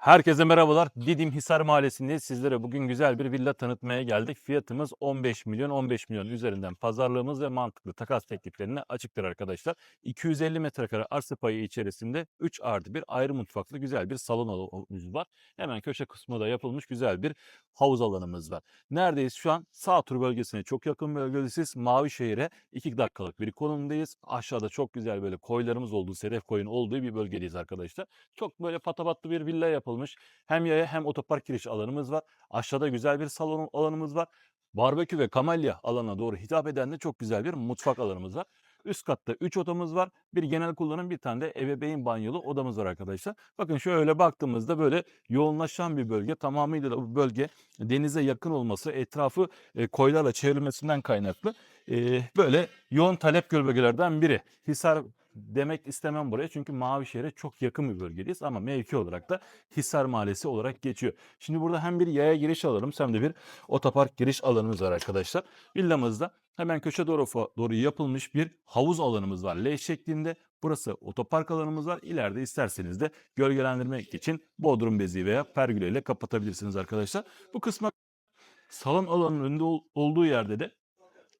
Herkese merhabalar. Didim Hisar Mahallesi'ndeyiz. Sizlere bugün güzel bir villa tanıtmaya geldik. Fiyatımız 15 milyon, 15 milyon üzerinden pazarlığımız ve mantıklı takas tekliflerine açıktır arkadaşlar. 250 metrekare arsa payı içerisinde 3 artı bir ayrı mutfaklı güzel bir salon alanımız var. Hemen köşe kısmında yapılmış güzel bir havuz alanımız var. Neredeyiz şu an? Sağ tur bölgesine çok yakın bölgesiz. Mavişehir'e 2 dakikalık bir konumdayız. Aşağıda çok güzel böyle koylarımız olduğu, sedef koyun olduğu bir bölgedeyiz arkadaşlar. Çok böyle patabatlı bir villa yapılmış. Hem yaya hem otopark giriş alanımız var. Aşağıda güzel bir salon alanımız var. Barbekü ve kamelya alanına doğru hitap eden de çok güzel bir mutfak alanımız var. Üst katta 3 odamız var. Bir genel kullanım bir tane de ebeveyn banyolu odamız var arkadaşlar. Bakın şöyle baktığımızda böyle yoğunlaşan bir bölge. Tamamıyla da bu bölge denize yakın olması, etrafı e, koylarla çevrilmesinden kaynaklı e, böyle yoğun talep bölgelerden biri. Hisar demek istemem buraya çünkü Mavişehir'e çok yakın bir bölgedeyiz ama mevki olarak da Hisar Mahallesi olarak geçiyor. Şimdi burada hem bir yaya giriş alanımız hem de bir otopark giriş alanımız var arkadaşlar. Villamızda hemen köşe doğru, doğru yapılmış bir havuz alanımız var. L şeklinde. Burası otopark alanımız var. İleride isterseniz de gölgelendirmek için bodrum bezi veya pergüle ile kapatabilirsiniz arkadaşlar. Bu kısma salon alanının önünde ol- olduğu yerde de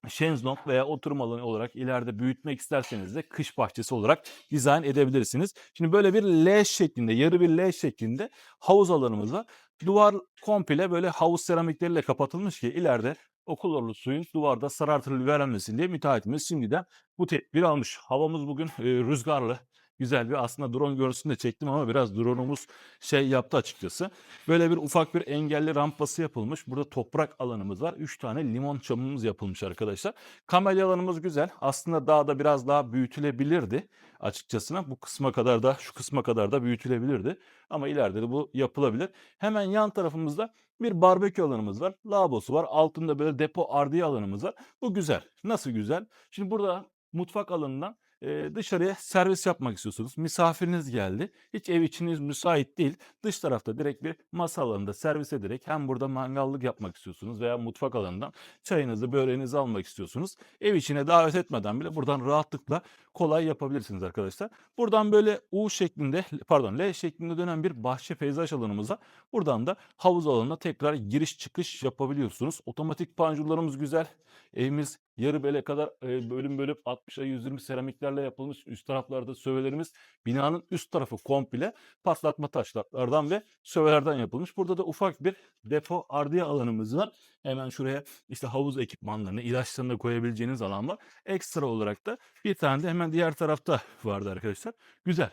şezlong veya oturma alanı olarak ileride büyütmek isterseniz de kış bahçesi olarak dizayn edebilirsiniz. Şimdi böyle bir L şeklinde, yarı bir L şeklinde havuz alanımız var. Duvar komple böyle havuz seramikleriyle kapatılmış ki ileride o klorlu suyun duvarda sarartılı vermesin diye müteahhitimiz şimdiden bu tedbiri almış. Havamız bugün e, rüzgarlı. Güzel bir aslında drone görüntüsünü de çektim ama biraz drone'umuz şey yaptı açıkçası. Böyle bir ufak bir engelli rampası yapılmış. Burada toprak alanımız var. 3 tane limon çamımız yapılmış arkadaşlar. Kamelya alanımız güzel. Aslında daha da biraz daha büyütülebilirdi açıkçasına. Bu kısma kadar da şu kısma kadar da büyütülebilirdi. Ama ileride de bu yapılabilir. Hemen yan tarafımızda bir barbekü alanımız var. Lavabosu var. Altında böyle depo ardiye alanımız var. Bu güzel. Nasıl güzel? Şimdi burada mutfak alanından e, dışarıya servis yapmak istiyorsunuz. Misafiriniz geldi. Hiç ev içiniz müsait değil. Dış tarafta direkt bir masa alanında servis ederek hem burada mangallık yapmak istiyorsunuz veya mutfak alanından çayınızı, böreğinizi almak istiyorsunuz. Ev içine davet etmeden bile buradan rahatlıkla kolay yapabilirsiniz arkadaşlar. Buradan böyle U şeklinde pardon L şeklinde dönen bir bahçe peyzaj alanımız var. Buradan da havuz alanına tekrar giriş çıkış yapabiliyorsunuz. Otomatik panjurlarımız güzel. Evimiz yarı bele kadar e, bölüm bölüp 60'a 120 seramiklerle yapılmış. Üst taraflarda sövelerimiz binanın üst tarafı komple patlatma taşlardan ve sövelerden yapılmış. Burada da ufak bir depo ardiye alanımız var. Hemen şuraya işte havuz ekipmanlarını, ilaçlarını da koyabileceğiniz alan var. Ekstra olarak da bir tane de hemen diğer tarafta vardı arkadaşlar. Güzel.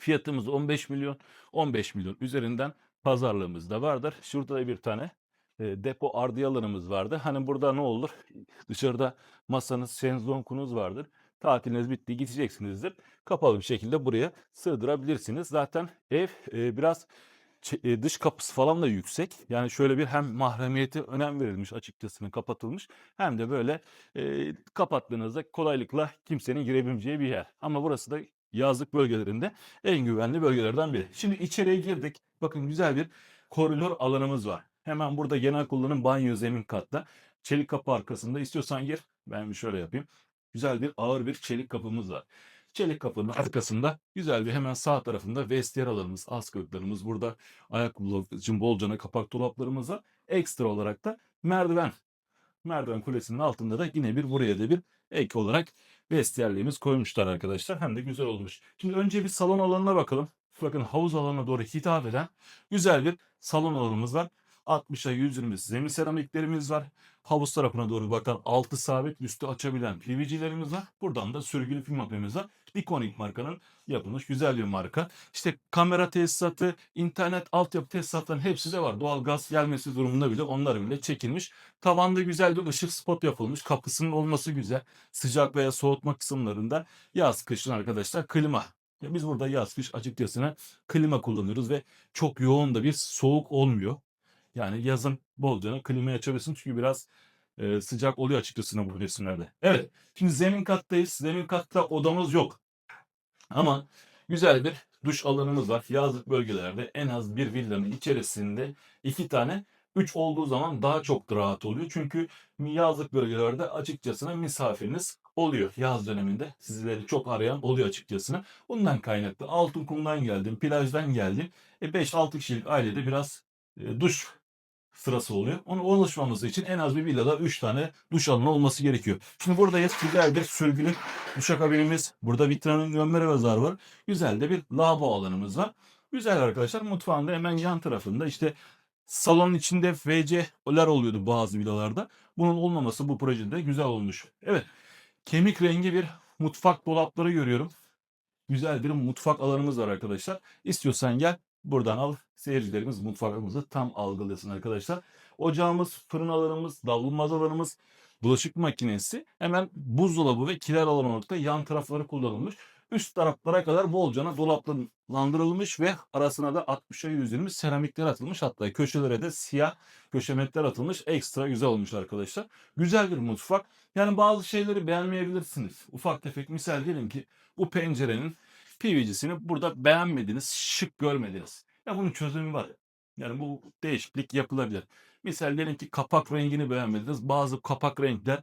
Fiyatımız 15 milyon. 15 milyon üzerinden pazarlığımız da vardır. Şurada da bir tane e, depo ardiye alanımız vardı. Hani burada ne olur? Dışarıda masanız, şezlongunuz vardır. Tatiliniz bitti gideceksinizdir. Kapalı bir şekilde buraya sığdırabilirsiniz. Zaten ev e, biraz dış kapısı falan da yüksek. Yani şöyle bir hem mahremiyete önem verilmiş açıkçası kapatılmış. Hem de böyle e, kapattığınızda kolaylıkla kimsenin girebileceği bir yer. Ama burası da yazlık bölgelerinde en güvenli bölgelerden biri. Şimdi içeriye girdik. Bakın güzel bir koridor alanımız var. Hemen burada genel kullanım banyo zemin katta. Çelik kapı arkasında istiyorsan gir. Ben bir şöyle yapayım. Güzel bir ağır bir çelik kapımız var. Çelik kapının arkasında güzel bir hemen sağ tarafında vestiyer alanımız, askılıklarımız burada ayakkabı için bolcana kapak dolaplarımız var. Ekstra olarak da merdiven. Merdiven kulesinin altında da yine bir buraya da bir ek olarak vestiyerliğimiz koymuşlar arkadaşlar. Hem de güzel olmuş. Şimdi önce bir salon alanına bakalım. Bakın havuz alanına doğru hitap eden güzel bir salon alanımız var. 60'a 120 zemin seramiklerimiz var. Havuz tarafına doğru bakan altı sabit üstü açabilen PVC'lerimiz var. Buradan da sürgülü film mapemiz var. Ikonik markanın yapılmış güzel bir marka. İşte kamera tesisatı, internet altyapı tesisatlarının hepsi de var. Doğal gaz gelmesi durumunda bile onlar bile çekilmiş. Tavanda güzel bir ışık spot yapılmış. Kapısının olması güzel. Sıcak veya soğutma kısımlarında yaz kışın arkadaşlar klima. Biz burada yaz kış açıkçası klima kullanıyoruz ve çok yoğun da bir soğuk olmuyor. Yani yazın bolca klimayı açabilirsin çünkü biraz e, sıcak oluyor açıkçası bu resimlerde. Evet. Şimdi zemin kattayız. Zemin katta odamız yok. Ama güzel bir duş alanımız var. Yazlık bölgelerde en az bir villanın içerisinde iki tane üç olduğu zaman daha çok rahat oluyor. Çünkü yazlık bölgelerde açıkçası misafiriniz oluyor yaz döneminde. Sizleri çok arayan oluyor açıkçası. Bundan kaynaklı. Altınkum'dan geldim, plajdan geldim. E 5-6 kişilik ailede biraz e, duş sırası oluyor. Onu oluşmaması için en az bir villada 3 tane duş alanı olması gerekiyor. Şimdi buradayız. Güzel bir sürgülü duşakabinimiz. Burada vitranın gömmere bazar var. Güzel de bir lavabo alanımız var. Güzel arkadaşlar. Mutfağın da hemen yan tarafında işte salonun içinde WC'ler oluyordu bazı villalarda. Bunun olmaması bu projede güzel olmuş. Evet. Kemik rengi bir mutfak dolapları görüyorum. Güzel bir mutfak alanımız var arkadaşlar. İstiyorsan gel buradan al. Seyircilerimiz mutfağımızı tam algılasın arkadaşlar. Ocağımız, fırın alanımız, davlumbaz alanımız, bulaşık makinesi hemen buzdolabı ve kiler alanı olarak yan tarafları kullanılmış. Üst taraflara kadar bolcana dolaplandırılmış ve arasına da 60'a 120 seramikler atılmış. Hatta köşelere de siyah köşemetler atılmış. Ekstra güzel olmuş arkadaşlar. Güzel bir mutfak. Yani bazı şeyleri beğenmeyebilirsiniz. Ufak tefek misal diyelim ki bu pencerenin PVC'sini burada beğenmediniz, şık görmediniz. Ya bunun çözümü var. Yani bu değişiklik yapılabilir. Misal diyelim ki kapak rengini beğenmediniz. Bazı kapak renkler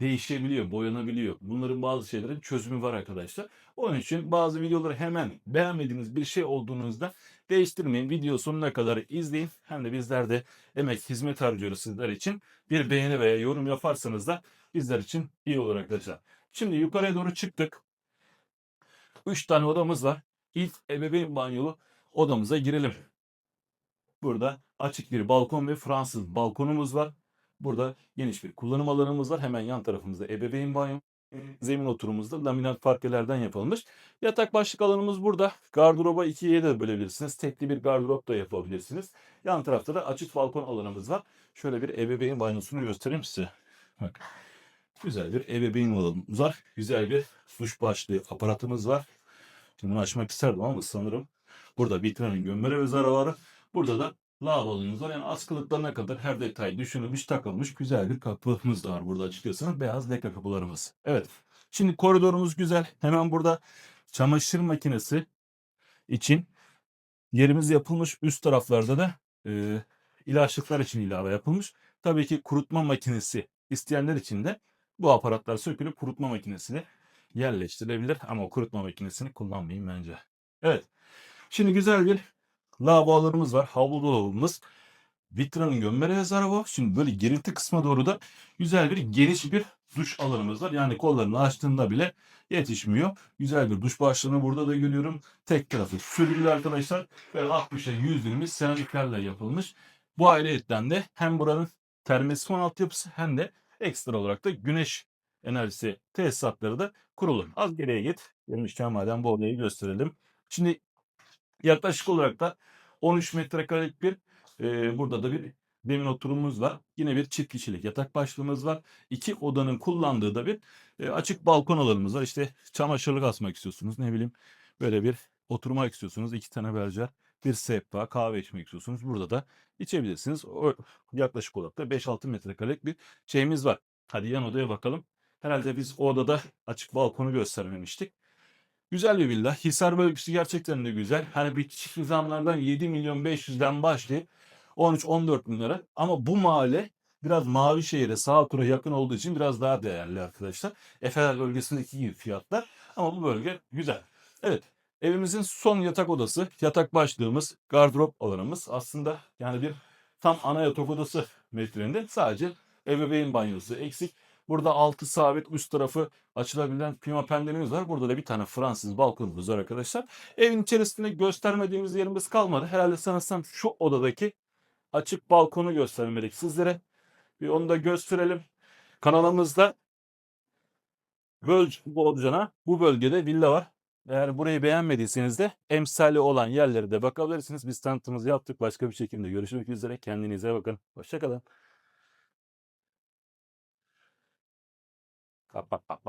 değişebiliyor, boyanabiliyor. Bunların bazı şeylerin çözümü var arkadaşlar. Onun için bazı videoları hemen beğenmediğiniz bir şey olduğunuzda değiştirmeyin. Video sonuna kadar izleyin. Hem de bizler de emek, hizmet harcıyoruz sizler için. Bir beğeni veya yorum yaparsanız da bizler için iyi olur arkadaşlar. Şimdi yukarıya doğru çıktık. 3 tane odamız var. İlk ebeveyn banyolu odamıza girelim. Burada açık bir balkon ve Fransız balkonumuz var. Burada geniş bir kullanım alanımız var. Hemen yan tarafımızda ebeveyn banyo. Zemin oturumumuzda laminat parkelerden yapılmış. Yatak başlık alanımız burada. Gardıroba ikiye de bölebilirsiniz. Tekli bir gardırop da yapabilirsiniz. Yan tarafta da açık balkon alanımız var. Şöyle bir ebeveyn banyosunu göstereyim size. Bak. Güzel bir ebeveyn alanımız var. Güzel bir duş başlığı aparatımız var. Şimdi bunu açmak isterdim ama sanırım burada vitranın gömmere ve zararı. Burada da lavabomuz var. Yani askılıklarına kadar her detay düşünülmüş, takılmış güzel bir kapımız var burada açıkçası. Beyaz leka kapılarımız. Evet. Şimdi koridorumuz güzel. Hemen burada çamaşır makinesi için yerimiz yapılmış. Üst taraflarda da e, ilaçlıklar için ilave yapılmış. Tabii ki kurutma makinesi isteyenler için de bu aparatlar sökülüp kurutma makinesine yerleştirilebilir. Ama o kurutma makinesini kullanmayın bence. Evet. Şimdi güzel bir lavabolarımız var. Havlu dolabımız. Vitranın gömmere yazarı bu. Şimdi böyle girinti kısma doğru da güzel bir geniş bir duş alanımız var. Yani kollarını açtığında bile yetişmiyor. Güzel bir duş başlığını burada da görüyorum. Tek tarafı sürgülü arkadaşlar. Ve 60'a 120 seramiklerle yapılmış. Bu ayrıyetten de hem buranın termosifon altyapısı hem de ekstra olarak da güneş enerjisi tesisatları da kurulu. Az geriye git. Gelmişken madem bu odayı gösterelim. Şimdi yaklaşık olarak da 13 metrekarelik bir e, burada da bir demin oturumumuz var. Yine bir çift kişilik yatak başlığımız var. İki odanın kullandığı da bir e, açık balkon alanımız var. İşte çamaşırlık asmak istiyorsunuz. Ne bileyim böyle bir oturmak istiyorsunuz. iki tane bercer, bir sehpa, kahve içmek istiyorsunuz. Burada da içebilirsiniz. O, yaklaşık olarak da 5-6 metrekarelik bir şeyimiz var. Hadi yan odaya bakalım. Herhalde biz o odada açık balkonu göstermemiştik. Güzel bir villa. Hisar bölgesi gerçekten de güzel. Hani bir çift nizamlardan 7 milyon 500'den başlayıp 13-14 bin lira. Ama bu mahalle biraz mavi şehire sağ tura yakın olduğu için biraz daha değerli arkadaşlar. Efeler bölgesindeki gibi fiyatlar. Ama bu bölge güzel. Evet. Evimizin son yatak odası, yatak başlığımız, gardırop alanımız aslında yani bir tam ana yatak odası metrinde sadece ebeveyn banyosu eksik. Burada altı sabit üst tarafı açılabilen klima penceremiz var. Burada da bir tane Fransız balkonumuz var arkadaşlar. Evin içerisinde göstermediğimiz yerimiz kalmadı. Herhalde sanırsam şu odadaki açık balkonu göstermedik sizlere. Bir onu da gösterelim. Kanalımızda böl Bolcana bu bölgede villa var. Eğer burayı beğenmediyseniz de emsali olan yerlere de bakabilirsiniz. Biz tanıtımımızı yaptık. Başka bir şekilde görüşmek üzere. Kendinize bakın. Hoşçakalın. Kapat kapat.